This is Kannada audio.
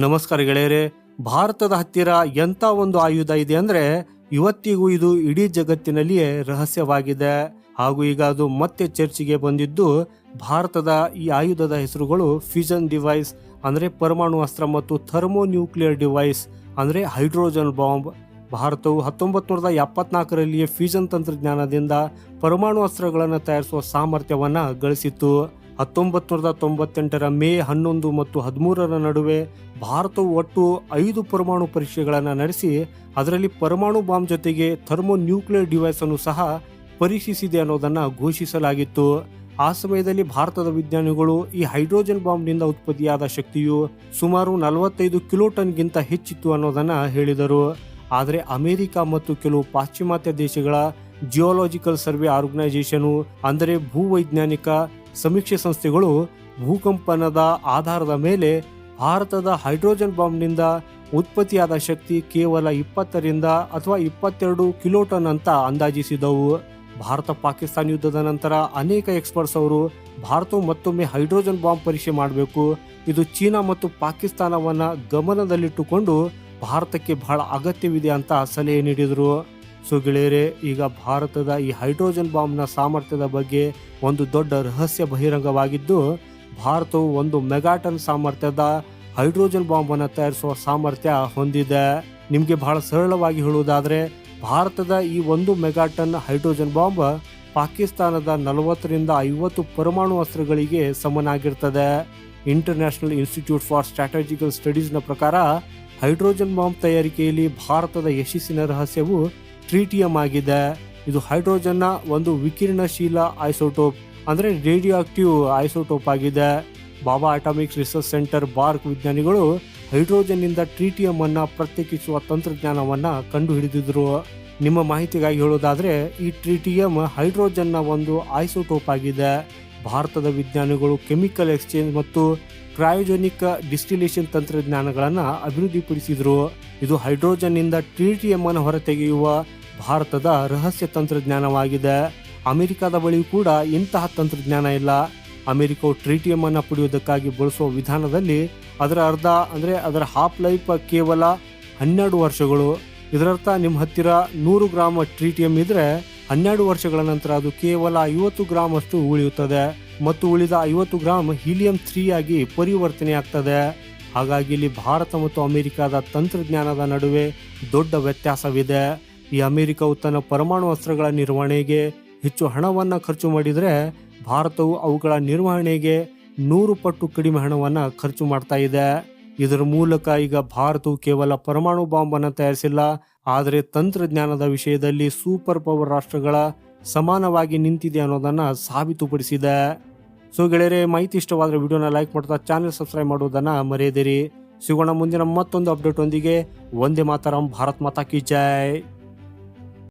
ನಮಸ್ಕಾರ ಗೆಳೆಯರೆ, ಭಾರತದ ಹತ್ತಿರ ಎಂಥ ಒಂದು ಆಯುಧ ಇದೆ ಅಂದ್ರೆ ಇವತ್ತಿಗೂ ಇದು ಇಡೀ ಜಗತ್ತಿನಲ್ಲಿಯೇ ರಹಸ್ಯವಾಗಿದೆ. ಹಾಗೂ ಈಗ ಅದು ಮತ್ತೆ ಚರ್ಚೆಗೆ ಬಂದಿದ್ದು ಭಾರತದ ಈ ಆಯುಧದ ಹೆಸರುಗಳು ಫ್ಯೂಷನ್ ಡಿವೈಸ್ ಅಂದ್ರೆ ಪರಮಾಣು ಅಸ್ತ್ರ ಮತ್ತು ಥರ್ಮೋ ನ್ಯೂಕ್ಲಿಯರ್ ಡಿವೈಸ್ ಅಂದ್ರೆ ಹೈಡ್ರೋಜನ್ ಬಾಂಬ್ ಭಾರತವು ಹತ್ತೊಂಬತ್ತು ನೂರದ ಎಪ್ಪತ್ನಾಲ್ಕರಲ್ಲಿಯೇ ಫ್ಯೂಷನ್ ತಂತ್ರಜ್ಞಾನದಿಂದ ಪರಮಾಣು ಅಸ್ತ್ರಗಳನ್ನು ತಯಾರಿಸುವ ಸಾಮರ್ಥ್ಯವನ್ನು ಗಳಿಸಿತ್ತು. ಹತ್ತೊಂಬತ್ತು ನೂರದ ತೊಂಬತ್ತೆಂಟರ ಮೇ ಹನ್ನೊಂದು ಮತ್ತು ಹದಿಮೂರರ ನಡುವೆ ಭಾರತವು ಒಟ್ಟು ಐದು ಪರಮಾಣು ಪರೀಕ್ಷೆಗಳನ್ನು ನಡೆಸಿ, ಅದರಲ್ಲಿ ಪರಮಾಣು ಬಾಂಬ್ ಜೊತೆಗೆ ಥರ್ಮೋ ನ್ಯೂಕ್ಲಿಯರ್ ಡಿವೈಸ್ ಅನ್ನು ಸಹ ಪರೀಕ್ಷಿಸಿದೆ ಅನ್ನೋದನ್ನು ಘೋಷಿಸಲಾಗಿತ್ತು. ಆ ಸಮಯದಲ್ಲಿ ಭಾರತದ ವಿಜ್ಞಾನಿಗಳು ಈ ಹೈಡ್ರೋಜನ್ ಬಾಂಬ್ನಿಂದ ಉತ್ಪತ್ತಿಯಾದ ಶಕ್ತಿಯು ಸುಮಾರು ನಲವತ್ತೈದು ಕಿಲೋಟನ್ಗಿಂತ ಹೆಚ್ಚಿತ್ತು ಅನ್ನೋದನ್ನು ಹೇಳಿದರು. ಆದರೆ ಅಮೆರಿಕ ಮತ್ತು ಕೆಲವು ಪಾಶ್ಚಿಮಾತ್ಯ ದೇಶಗಳ ಜಿಯೋಲಾಜಿಕಲ್ ಸರ್ವೆ ಆರ್ಗನೈಸೇಷನು, ಅಂದರೆ ಭೂವೈಜ್ಞಾನಿಕ ಸಮೀಕ್ಷೆ ಸಂಸ್ಥೆಗಳು ಭೂಕಂಪನದ ಆಧಾರದ ಮೇಲೆ ಭಾರತದ ಹೈಡ್ರೋಜನ್ ಬಾಂಬ್ನಿಂದ ಉತ್ಪತ್ತಿಯಾದ ಶಕ್ತಿ ಕೇವಲ ಇಪ್ಪತ್ತರಿಂದ ಅಥವಾ ಇಪ್ಪತ್ತೆರಡು ಕಿಲೋಟನ್ ಅಂತ ಅಂದಾಜಿಸಿದವು. ಭಾರತ ಪಾಕಿಸ್ತಾನ ಯುದ್ಧದ ನಂತರ ಅನೇಕ ಎಕ್ಸ್ಪರ್ಟ್ಸ್ ಅವರು ಭಾರತವು ಮತ್ತೊಮ್ಮೆ ಹೈಡ್ರೋಜನ್ ಬಾಂಬ್ ಪರೀಕ್ಷೆ ಮಾಡಬೇಕು. ಇದು ಚೀನಾ ಮತ್ತು ಪಾಕಿಸ್ತಾನವನ್ನ ಗಮನದಲ್ಲಿಟ್ಟುಕೊಂಡು ಭಾರತಕ್ಕೆ ಬಹಳ ಅಗತ್ಯವಿದೆ ಅಂತ ಸಲಹೆ ನೀಡಿದರು. ಸೊ ಗೆಳೆಯರೆ, ಈಗ ಭಾರತದ ಈ ಹೈಡ್ರೋಜನ್ ಬಾಂಬ್ನ ಸಾಮರ್ಥ್ಯದ ಬಗ್ಗೆ ಒಂದು ದೊಡ್ಡ ರಹಸ್ಯ ಬಹಿರಂಗವಾಗಿದ್ದು, ಭಾರತವು ಒಂದು ಮೆಗಾಟನ್ ಸಾಮರ್ಥ್ಯದ ಹೈಡ್ರೋಜನ್ ಬಾಂಬ್ ಅನ್ನು ತಯಾರಿಸುವ ಸಾಮರ್ಥ್ಯ ಹೊಂದಿದೆ. ನಿಮಗೆ ಬಹಳ ಸರಳವಾಗಿ ಹೇಳುವುದಾದರೆ, ಭಾರತದ ಈ ಒಂದು ಮೆಗಾಟನ್ ಹೈಡ್ರೋಜನ್ ಬಾಂಬ್ ಪಾಕಿಸ್ತಾನದ ನಲವತ್ತರಿಂದ ಐವತ್ತು ಪರಮಾಣು ಅಸ್ತ್ರಗಳಿಗೆ ಸಮನಾಗಿರ್ತದೆ. ಇಂಟರ್ನ್ಯಾಷನಲ್ ಇನ್ಸ್ಟಿಟ್ಯೂಟ್ ಫಾರ್ ಸ್ಟ್ರಾಟಜಿಕಲ್ ಸ್ಟಡೀಸ್ನ ಪ್ರಕಾರ, ಹೈಡ್ರೋಜನ್ ಬಾಂಬ್ ತಯಾರಿಕೆಯಲ್ಲಿ ಭಾರತದ ಯಶಸ್ಸಿನ ರಹಸ್ಯವು ಟ್ರೀಟಿಯಂ ಆಗಿದೆ. ಇದು ಹೈಡ್ರೋಜನ್ನ ಒಂದು ವಿಕಿರಣಶೀಲ ಐಸೋಟೋಪ್, ಅಂದ್ರೆ ರೇಡಿಯೋ ಆಕ್ಟಿವ್ ಐಸೋಟೋಪ್ ಆಗಿದೆ. Bhabha atomic research centre BARC ವಿಜ್ಞಾನಿಗಳು ಹೈಡ್ರೋಜನ್ನಿಂದ ಟ್ರೀಟಿಯಂ ಅನ್ನು ಪ್ರತ್ಯೇಕಿಸುವ ತಂತ್ರಜ್ಞಾನವನ್ನ ಕಂಡುಹಿಡಿದಿದ್ರು. ನಿಮ್ಮ ಮಾಹಿತಿಗಾಗಿ ಹೇಳೋದಾದರೆ, ಈ ಟ್ರೀಟಿಯಂ ಹೈಡ್ರೋಜನ್ನ ಒಂದು ಐಸೋಟೋಪ್ ಆಗಿದೆ. ಭಾರತದ ವಿಜ್ಞಾನಿಗಳು ಕೆಮಿಕಲ್ ಎಕ್ಸ್ಚೇಂಜ್ ಮತ್ತು ಕ್ರಯೋಜೆನಿಕ್ ಡಿಸ್ಟಿಲೇಷನ್ ತಂತ್ರಜ್ಞಾನಗಳನ್ನು ಅಭಿವೃದ್ಧಿಪಡಿಸಿದರು. ಇದು ಹೈಡ್ರೋಜನ್ನಿಂದ ಟ್ರೀಟಿಯಂ ಅನ್ನು ಹೊರತೆಗೆಯುವ ಭಾರತದ ರಹಸ್ಯ ತಂತ್ರಜ್ಞಾನವಾಗಿದೆ. ಅಮೆರಿಕದ ಬಳಿಯೂ ಕೂಡ ಇಂತಹ ತಂತ್ರಜ್ಞಾನ ಇಲ್ಲ. ಅಮೆರಿಕವು ಟ್ರೀಟಿಯಂ ಅನ್ನು ಪಡೆಯುವುದಕ್ಕಾಗಿ ಬಳಸುವ ವಿಧಾನದಲ್ಲಿ ಅದರ ಅರ್ಧ ಅಂದರೆ ಅದರ ಹಾಫ್ ಲೈಫ್ ಕೇವಲ ಹನ್ನೆರಡು ವರ್ಷಗಳು. ಇದರರ್ಥ ನಿಮ್ಮ ಹತ್ತಿರ ನೂರು ಗ್ರಾಮ ಟ್ರೀಟಿಯಂ ಇದ್ರೆ ಹನ್ನೆರಡು ವರ್ಷಗಳ ನಂತರ ಅದು ಕೇವಲ ಐವತ್ತು ಗ್ರಾಮ್ ಅಷ್ಟು ಉಳಿಯುತ್ತದೆ. ಮತ್ತು ಉಳಿದ ಐವತ್ತು ಗ್ರಾಮ್ ಹೀಲಿಯಂ ತ್ರೀ ಆಗಿ ಪರಿವರ್ತನೆ ಆಗ್ತದೆ. ಹಾಗಾಗಿ ಇಲ್ಲಿ ಭಾರತ ಮತ್ತು ಅಮೆರಿಕದ ತಂತ್ರಜ್ಞಾನದ ನಡುವೆ ದೊಡ್ಡ ವ್ಯತ್ಯಾಸವಿದೆ. ಈ ಅಮೆರಿಕವು ತನ್ನ ಪರಮಾಣು ಅಸ್ತ್ರಗಳ ನಿರ್ವಹಣೆಗೆ ಹೆಚ್ಚು ಹಣವನ್ನು ಖರ್ಚು ಮಾಡಿದರೆ ಭಾರತವು ಅವುಗಳ ನಿರ್ವಹಣೆಗೆ ನೂರು ಪಟ್ಟು ಕಡಿಮೆ ಹಣವನ್ನು ಖರ್ಚು ಮಾಡ್ತಾ ಇದೆ. ಇದರ ಮೂಲಕ ಈಗ ಭಾರತವು ಕೇವಲ ಪರಮಾಣು ಬಾಂಬ್ ಅನ್ನು ತಯಾರಿಸಿಲ್ಲ, ಆದರೆ ತಂತ್ರಜ್ಞಾನದ ವಿಷಯದಲ್ಲಿ ಸೂಪರ್ ಪವರ್ ರಾಷ್ಟ್ರಗಳ ಸಮಾನವಾಗಿ ನಿಂತಿದೆ ಅನ್ನೋದನ್ನ ಸಾಬೀತುಪಡಿಸಿದೆ. ಸೊ ಗೆಳೆಯರೆ, ಮಾಹಿತಿ ಇಷ್ಟವಾದರೆ ವಿಡಿಯೋನ ಲೈಕ್ ಮಾಡ್ತಾ ಚಾನೆಲ್ ಸಬ್ಸ್ಕ್ರೈಬ್ ಮಾಡೋದನ್ನ ಮರೆಯದಿರಿ. ಸಿಗೋಣ ಮುಂದಿನ ಮತ್ತೊಂದು ಅಪ್ಡೇಟ್ ಒಂದಿಗೆ ಒಂದೇ ಮಾತರಂ, ಭಾರತ್ ಮಾತಾ ಕಿ ಜೈ.